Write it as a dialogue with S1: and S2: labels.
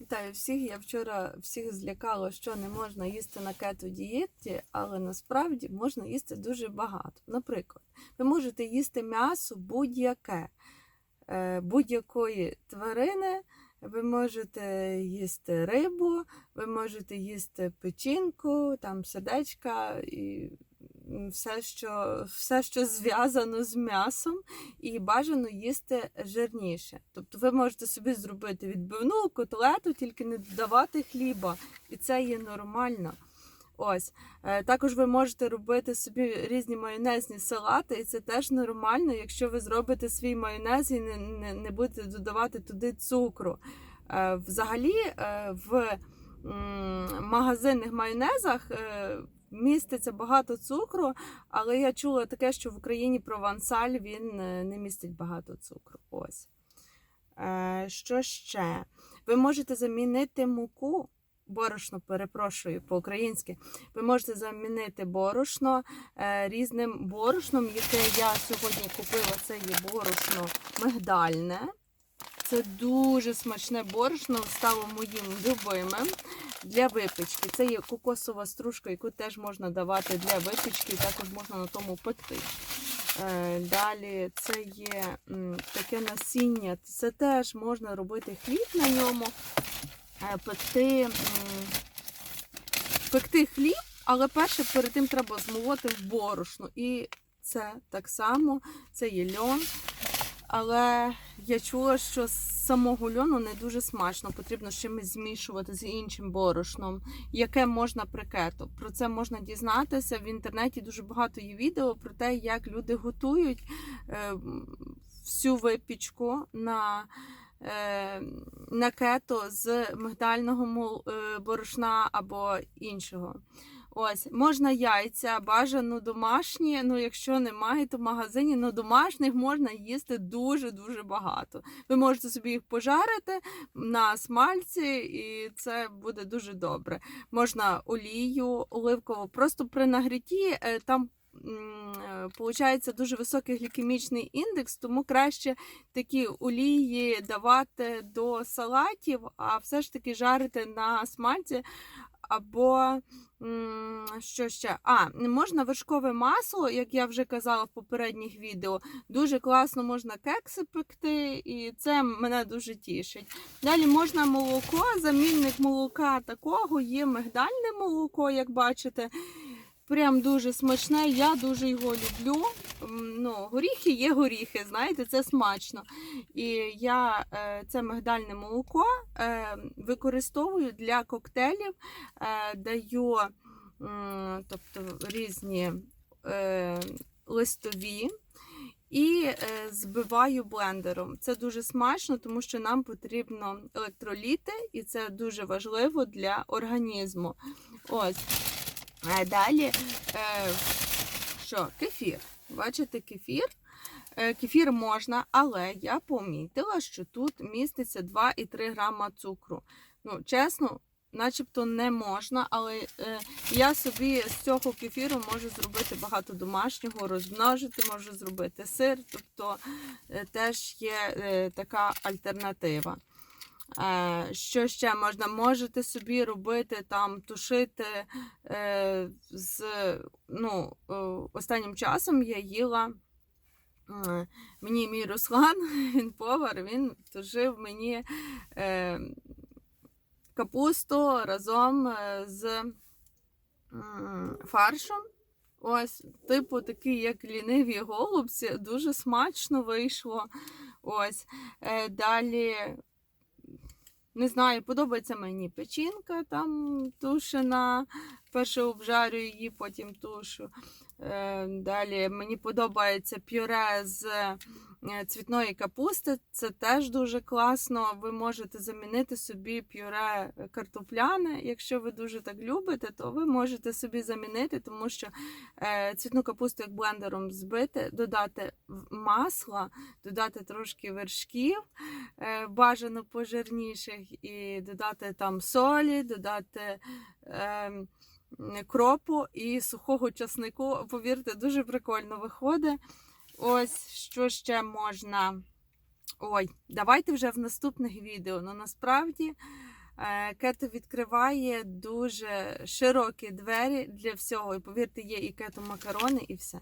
S1: Вітаю всіх. Я вчора всіх злякала, що не можна їсти на кето дієті, але насправді можна їсти дуже багато. Наприклад, ви можете їсти м'ясо будь-яке, е, будь-якої тварини. Ви можете їсти рибу, ви можете їсти печінку, там сердечка і все, що, все, що зв'язано з м'ясом, і бажано їсти жирніше. Тобто ви можете собі зробити відбивну котлету, тільки не додавати хліба, і це є нормально. Ось Е, також ви можете робити собі різні майонезні салати, і це теж нормально, якщо ви зробите свій майонез і не, не, не будете додавати туди цукру. Е, Взагалі, е, в магазинних майонезах міститься багато цукру, але я чула таке, що в Україні провансаль він е, не містить багато цукру. Ось. Е, Що ще? Ви можете замінити муку. Борошно, перепрошую по-українськи. Ви можете замінити борошно е, різним борошном, яке я сьогодні купила. Це є борошно мигдальне. Це дуже смачне борошно, стало моїм любимим для випічки. Це є кокосова стружка, яку теж можна давати для випічки, також можна на тому пекти. Е, Далі це є таке насіння, це теж можна робити хліб на ньому, е, пекти, пекти хліб, але перше перед тим треба змолоти в борошно. І це так само, це є льон. Але я чула, що з самого льону не дуже смачно, потрібно з чимось змішувати з іншим борошном, яке можна при кето. Про це можна дізнатися. В інтернеті дуже багато є відео про те, як люди готують е, всю випічку на, е, на кето з мигдального е, борошна або іншого. Ось, можна яйця, бажано домашні. Ну, якщо немає, то в магазині ну, домашніх можна їсти дуже-дуже багато. Ви можете собі їх пожарити на смальці, і це буде дуже добре. Можна олію оливкову. Просто при нагріті е, там. Получається дуже високий глікемічний індекс, тому краще такі олії давати до салатів, а все ж таки жарити на смальці. Або що ще? А, можна вершкове масло, як я вже казала в попередніх відео. Дуже класно можна кекси пекти, і це мене дуже тішить. Далі можна молоко, замінник молока такого є мигдальне молоко, як бачите. Прям дуже смачне, я дуже його люблю. Ну, горіхи є горіхи, знаєте, це смачно. І я е, це мигдальне молоко е, використовую для коктейлів, е, даю тобто, різні листові. І збиваю блендером. Це дуже смачно, тому що нам потрібно електроліти, і це дуже важливо для організму. Ось. А далі, е, що, кефір. Бачите, кефір. Е, Кефір можна, але я помітила, що тут міститься 2,3 грама цукру. Ну, чесно, начебто не можна, але е, я собі з цього кефіру можу зробити багато домашнього, розмножити, можу зробити сир, тобто теж є така альтернатива. Е, Що ще можна? Можете собі робити там, тушити е, з ну, е, останнім часом я їла. Мені мій Руслан, він повар, він тушив мені капусту разом з фаршем. Ось, типу, такий, як ліниві голубці, дуже смачно вийшло. Ось. Далі не знаю, подобається мені печінка там тушена. Перше обжарю її, потім тушу. Е, Далі мені подобається пюре з е, цвітної капусти. Це теж дуже класно. Ви можете замінити собі пюре картопляне. Якщо ви дуже так любите, то ви можете собі замінити, тому що е, цвітну капусту як блендером збити, додати масла, додати трошки вершків бажано пожирніших, і додати там солі, додати е, кропу і сухого часнику. Повірте, дуже прикольно виходить. Ось що ще можна. Ой, давайте вже в наступних відео. Ну насправді Е, Кето відкриває дуже широкі двері для всього. І повірте, є і кето макарони, і все.